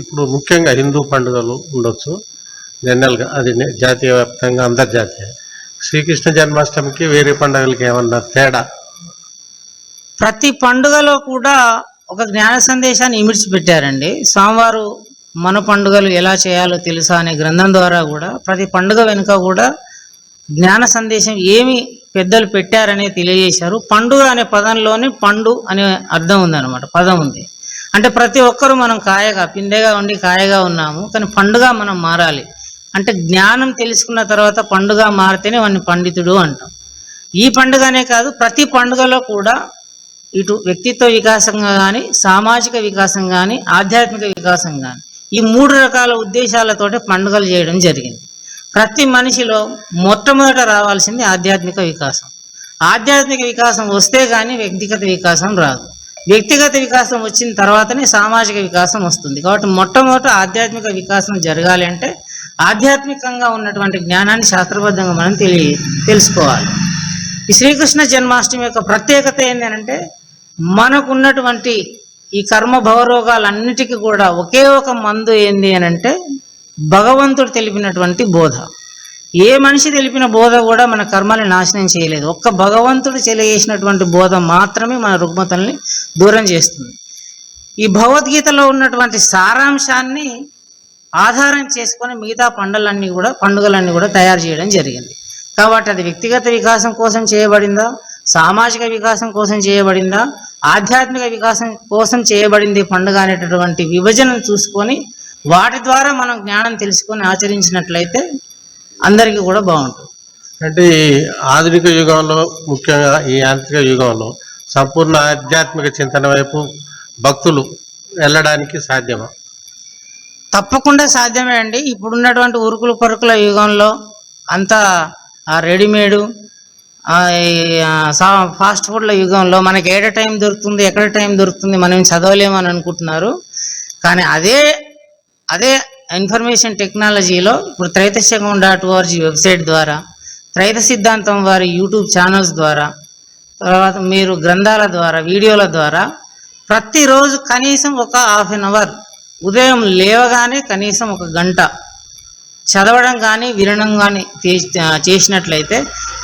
ఇప్పుడు ముఖ్యంగా హిందూ పండుగలు ఉండొచ్చు. జనరల్గా అది జాతీయ వ్యాప్తంగా అంతర్జాతీయ. శ్రీకృష్ణ జన్మాష్టమికి వేరే పండుగలకి ఏమన్నా తేడా? ప్రతి పండుగలో కూడా ఒక జ్ఞాన సందేశాన్ని ఇమిడ్చి పెట్టారండి స్వామివారు మన పండుగలు ఎలా చేయాలో తెలుసా అనే గ్రంథం ద్వారా కూడా ప్రతి పండుగ వెనుక కూడా జ్ఞాన సందేశం ఏమి పెద్దలు పెట్టారనే తెలియజేశారు. పండుగ అనే పదంలోనే పండు అనే అర్థం ఉందన్నమాట. పదం ఉంది. అంటే ప్రతి ఒక్కరూ మనం కాయగా పిందెగా ఉండి కాయగా ఉన్నాము కానీ పండుగ మనం మారాలి. అంటే జ్ఞానం తెలుసుకున్న తర్వాత పండుగ మారితేనే వాడిని పండితుడు అంటాం. ఈ పండుగనే కాదు ప్రతి పండుగలో కూడా ఇటు వ్యక్తిత్వ వికాసంగా కానీ సామాజిక వికాసం కానీ ఆధ్యాత్మిక వికాసం కానీ ఈ మూడు రకాల ఉద్దేశాలతోటి పండుగలు చేయడం జరిగింది. ప్రతి మనిషిలో మొట్టమొదట రావాల్సింది ఆధ్యాత్మిక వికాసం. ఆధ్యాత్మిక వికాసం వస్తే కానీ వ్యక్తిగత వికాసం రాదు. వ్యక్తిగత వికాసం వచ్చిన తర్వాతనే సామాజిక వికాసం వస్తుంది. కాబట్టి మొట్టమొదట ఆధ్యాత్మిక వికాసం జరగాలి అంటే ఆధ్యాత్మికంగా ఉన్నటువంటి జ్ఞానాన్ని శాస్త్రబద్ధంగా మనం తెలియ తెలుసుకోవాలి. ఈ శ్రీకృష్ణ జన్మాష్టమి యొక్క ప్రత్యేకత ఏంటంటే మనకున్నటువంటి ఈ కర్మ భవరోగాలన్నిటికీ కూడా ఒకే ఒక మందు ఏంది అని అంటే భగవంతుడు తెలిపినటువంటి బోధ. ఏ మనిషి తెలిపిన బోధ కూడా మన కర్మల్ని నాశనం చేయలేదు. ఒక్క భగవంతుడు తెలియజేసినటువంటి బోధ మాత్రమే మన రుగ్మతల్ని దూరం చేస్తుంది. ఈ భగవద్గీతలో ఉన్నటువంటి సారాంశాన్ని ఆధారం చేసుకొని మిగతా పండుగలన్నీ కూడా పండుగలన్నీ కూడా తయారు చేయడం జరిగింది. కాబట్టి అది వ్యక్తిగత వికాసం కోసం చేయబడిందా? సామాజిక వికాసం కోసం చేయబడిందా? ఆధ్యాత్మిక వికాసం కోసం చేయబడింది పండుగ అనేటటువంటి విభజనను చూసుకొని వాటి ద్వారా మనం జ్ఞానం తెలుసుకొని ఆచరించినట్లయితే అందరికీ కూడా బాగుంటుంది. అంటే ఈ ఆధునిక యుగంలో ముఖ్యంగా ఈ యాంత్రిక యుగంలో సంపూర్ణ ఆధ్యాత్మిక చింతన వైపు భక్తులు వెళ్ళడానికి సాధ్యమా? తప్పకుండా సాధ్యమే అండి. ఇప్పుడున్నటువంటి ఉరుకులు పరుకుల యుగంలో అంతా రెడీమేడు సా- ఫాస్ట్ ఫుడ్ల యుగంలో మనకి ఏడ టైం దొరుకుతుంది ఎక్కడ టైం దొరుకుతుంది మనం చదవలేమని అనుకుంటున్నారు. కానీ అదే అదే ఇన్ఫర్మేషన్ టెక్నాలజీలో ఇప్పుడు త్రైతశకం డాట్ ఓఆర్జీ వెబ్సైట్ ద్వారా త్రైత సిద్ధాంతం వారి యూట్యూబ్ ఛానల్స్ ద్వారా తర్వాత మీరు గ్రంథాల ద్వారా వీడియోల ద్వారా ప్రతిరోజు కనీసం ఒక హాఫ్ అన్ అవర్ ఉదయం లేవగానే కనీసం ఒక గంట చదవడం కానీ వినడం కానీ చేసినట్లయితే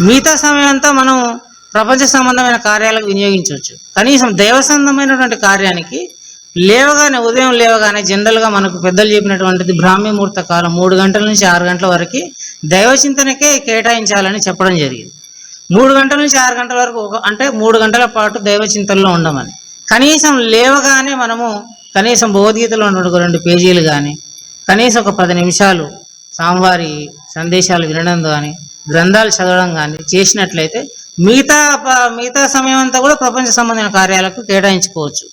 మిగతా సమయం అంతా మనం ప్రపంచ సంబంధమైన కార్యాలకు వినియోగించవచ్చు. కనీసం దైవ సంబంధమైనటువంటి కార్యానికి లేవగానే ఉదయం లేవగానే జనరల్గా మనకు పెద్దలు చెప్పినటువంటిది బ్రాహ్మీ ముహూర్త కాలం మూడు గంటల నుంచి ఆరు గంటల వరకు దైవ చింతనకే కేటాయించాలని చెప్పడం జరిగింది. మూడు గంటల నుంచి ఆరు గంటల వరకు ఒక అంటే మూడు గంటల పాటు దైవ చింతనలో ఉండమని. కనీసం లేవగానే మనము కనీసం భగవద్గీతలో ఉన్నటువంటి రెండు పేజీలు కానీ కనీసం ఒక పది నిమిషాలు స్వామివారి సందేశాలు వినడం కానీ గ్రంథాలు చదవడం కానీ చేసినట్లయితే మిగతా ప- మిగతా సమయం అంతా కూడా ప్రపంచ సంబంధమైన కార్యాలకు కేటాయించుకోవచ్చు.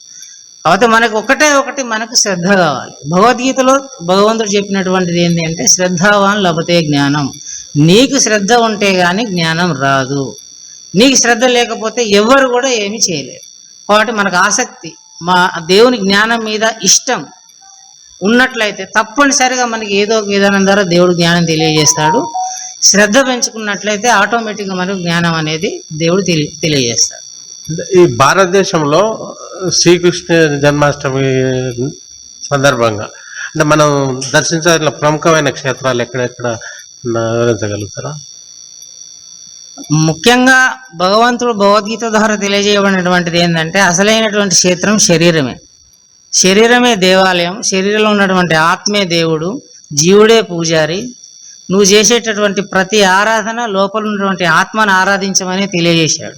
కాకపోతే మనకు ఒకటే ఒకటి మనకు శ్రద్ధ కావాలి. భగవద్గీతలో భగవంతుడు చెప్పినటువంటిది ఏంటి అంటే శ్రద్ధావాన్ లభతే జ్ఞానం. నీకు శ్రద్ధ ఉంటే కానీ జ్ఞానం రాదు. నీకు శ్రద్ధ లేకపోతే ఎవరు కూడా ఏమీ చేయలేరు. కాబట్టి మనకు ఆసక్తి మా దేవుని జ్ఞానం మీద ఇష్టం ఉన్నట్లయితే తప్పనిసరిగా మనకి ఏదో ఒక విధానం ద్వారా దేవుడు జ్ఞానం తెలియజేస్తాడు. శ్రద్ధ పెంచుకున్నట్లయితే ఆటోమేటిక్గా మనకు జ్ఞానం అనేది దేవుడు తెలియ తెలియజేస్తాడు. ఈ భారతదేశంలో శ్రీకృష్ణ జన్మాష్టమి సందర్భంగా అంటే మనం దర్శించాల్సిన ప్రముఖమైన క్షేత్రాలు ఎక్కడెక్కడ? వివరించగలుగుతారా ముఖ్యంగా భగవంతుడు భగవద్గీత ద్వారా తెలియజేయబడినటువంటిది ఏంటంటే అసలైనటువంటి క్షేత్రం శరీరమే. శరీరమే దేవాలయం. శరీరంలో ఉన్నటువంటి ఆత్మే దేవుడు జీవుడే పూజారి. నువ్వు చేసేటటువంటి ప్రతి ఆరాధన లోపల ఉన్నటువంటి ఆత్మను ఆరాధించమని తెలియజేశాడు.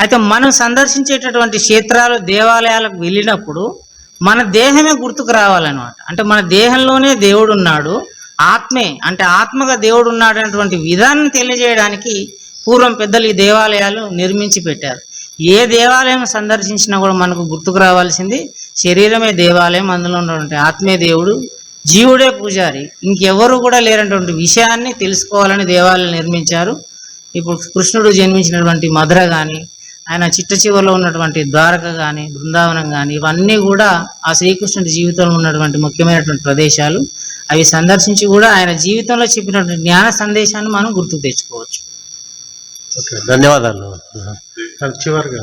అయితే మనం సందర్శించేటటువంటి క్షేత్రాలు దేవాలయాలకు వెళ్ళినప్పుడు మన దేహమే గుర్తుకు రావాలన్నమాట. అంటే మన దేహంలోనే దేవుడు ఉన్నాడు. ఆత్మే అంటే ఆత్మగా దేవుడు ఉన్నాడనేటువంటి విధానం తెలియజేయడానికి పూర్వం పెద్దలు ఈ దేవాలయాలు నిర్మించి పెట్టారు. ఏ దేవాలయం సందర్శించినా కూడా మనకు గుర్తుకు రావాల్సింది శరీరమే దేవాలయం అందులో ఉన్నటువంటి ఆత్మే దేవుడు జీవుడే పూజారి. ఇంకెవరు కూడా లేనటువంటి విషయాన్ని తెలుసుకోవాలని దేవాలయం నిర్మించారు. ఇప్పుడు కృష్ణుడు జన్మించినటువంటి మధుర కానీ ఆయన చిట్ట చివరిలో ఉన్నటువంటి ద్వారక కానీ బృందావనం కానీ ఇవన్నీ కూడా ఆ శ్రీకృష్ణుడి జీవితంలో ఉన్నటువంటి ముఖ్యమైనటువంటి ప్రదేశాలు. అవి సందర్శించి కూడా ఆయన జీవితంలో చెప్పినటువంటి జ్ఞాన సందేశాన్ని మనం గుర్తుకు తెచ్చుకోవచ్చు. ఓకే ధన్యవాదాలు. చివరిగా.